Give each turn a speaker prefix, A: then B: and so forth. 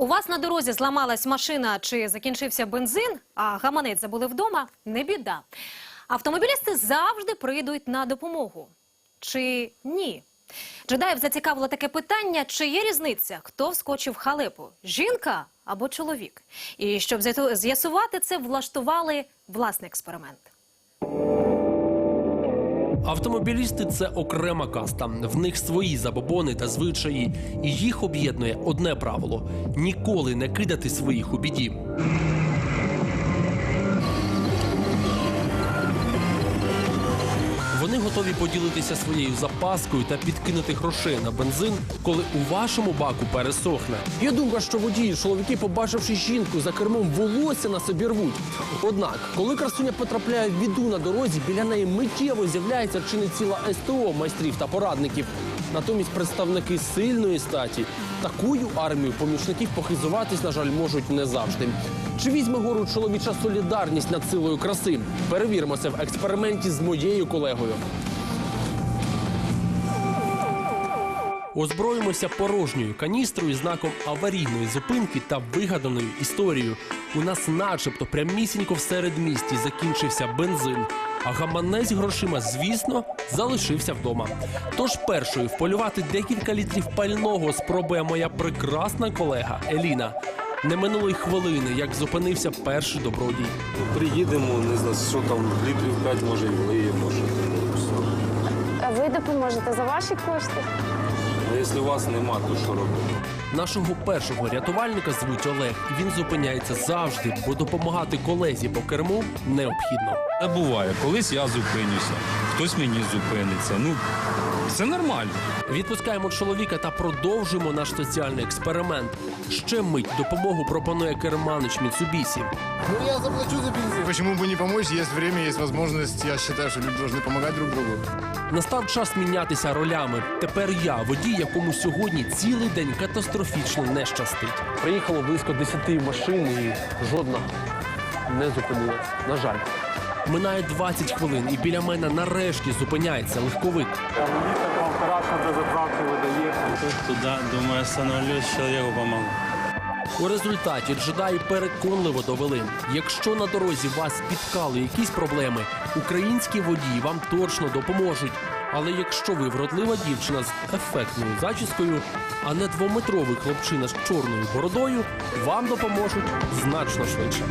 A: У вас на дорозі зламалась машина чи закінчився бензин, а гаманець забули вдома не біда. Автомобілісти завжди прийдуть на допомогу. Чи ні? Джедаєв зацікавило таке питання, чи є різниця, хто вскочив в халепу жінка або чоловік. І щоб з'ясувати це, влаштували власний експеримент.
B: Автомобілісти це окрема каста. В них свої забобони та звичаї, і їх об'єднує одне правило: ніколи не кидати своїх у біді. Готові поділитися своєю запаскою та підкинути грошей на бензин, коли у вашому баку пересохне. Є думка, що водії, чоловіки, побачивши жінку за кермом, волосся на собі рвуть. Однак, коли красуня потрапляє в біду на дорозі, біля неї миттєво з'являється чи не ціла СТО майстрів та порадників. Натомість представники сильної статі такою армію помічників похизуватись, на жаль, можуть не завжди. Чи візьме гору чоловіча солідарність над силою краси? Перевіримо це в експерименті з моєю колегою. Озброїмося порожньою каністрою, знаком аварійної зупинки та вигаданою історією. У нас, начебто, прямісінько в середмісті закінчився бензин, а гаманець грошима, звісно, залишився вдома. Тож першою вполювати декілька літрів пального спробує моя прекрасна колега Еліна. Не минулої хвилини, як зупинився перший добродій.
C: Приїдемо, не знаю, що там, літрів 5 може і влиє, може.
D: ви допоможете за ваші кошти?
C: А якщо вас нема, то що робити?
B: Нашого першого рятувальника звуть Олег, і він зупиняється завжди, бо допомагати колезі по керму необхідно.
E: Це буває. Колись я зупинюся, хтось мені зупиниться. Ну, це нормально.
B: Відпускаємо чоловіка та продовжуємо наш соціальний експеримент. Ще мить допомогу пропонує керманич Міцубісі.
F: Ну, я заплачу за бензин. Почему бы не помочь? Есть время, есть возможность. Я считаю, что люди должны помогать друг другу.
B: Настав час мінятися ролями. Тепер я водій, якому сьогодні цілий день катастрофічно не щастить. Приїхало близько 10 машин і жодна не зупинилась. На жаль. Минає 20 хвилин, і біля мене нарешті зупиняється легковик.
G: Видає Туда, думаю, остановлюсь, человеку помогу.
B: У результаті джедаї переконливо довели: якщо на дорозі вас спіткали якісь проблеми, українські водії вам точно допоможуть. Але якщо ви вродлива дівчина з ефектною зачіскою, а не двометровий хлопчина з чорною бородою, вам допоможуть значно швидше.